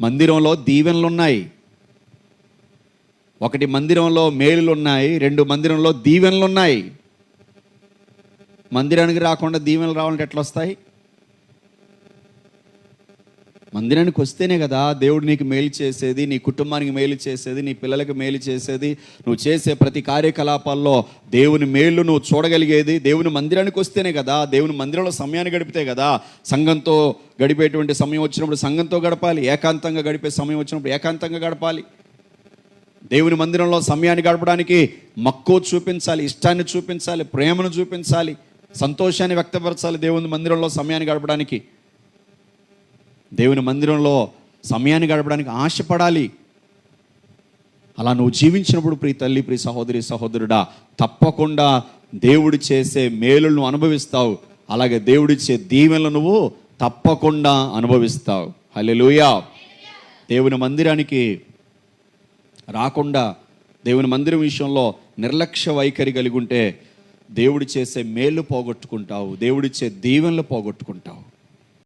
మందిరంలో దీవెనలు ఉన్నాయి ఒకటి మందిరంలో మేలులు ఉన్నాయి రెండు మందిరంలో దీవెనలు ఉన్నాయి మందిరానికి రాకుండా దీవెనలు రావాలంటే ఎట్లా వస్తాయి మందిరానికి వస్తేనే కదా దేవుడు నీకు మేలు చేసేది నీ కుటుంబానికి మేలు చేసేది నీ పిల్లలకు మేలు చేసేది. నువ్వు చేసే ప్రతి కార్యకలాపాల్లో దేవుని మేలు నువ్వు చూడగలిగేది. దేవుని మందిరానికి వస్తేనే కదా దేవుని మందిరంలో సమయాన్ని గడిపితే కదా సంఘంతో గడిపేటువంటి సమయం వచ్చినప్పుడు సంఘంతో గడపాలి ఏకాంతంగా గడిపే సమయం వచ్చినప్పుడు ఏకాంతంగా గడపాలి. దేవుని మందిరంలో సమయాన్ని గడపడానికి మక్కువ చూపించాలి ఇష్టాన్ని చూపించాలి ప్రేమను చూపించాలి సంతోషాన్ని వ్యక్తపరచాలి దేవుని మందిరంలో సమయాన్ని గడపడానికి. దేవుని మందిరంలో సమయాన్ని గడపడానికి ఆశపడాలి. అలా నువ్వు జీవించినప్పుడు ప్రియ తల్లి ప్రియ సహోదరి సహోదరుడా తప్పకుండా దేవుడు చేసే మేలులను అనుభవిస్తావు. అలాగే దేవుడిచ్చే దీవెనలు నువ్వు తప్పకుండా అనుభవిస్తావు. హలెలుయా దేవుని మందిరానికి రాకుండా దేవుని మందిరం విషయంలో నిర్లక్ష్య వైఖరి కలిగి ఉంటే దేవుడు చేసే మేలు పోగొట్టుకుంటావు. దేవుడిచ్చే దీవెనలు పోగొట్టుకుంటావు.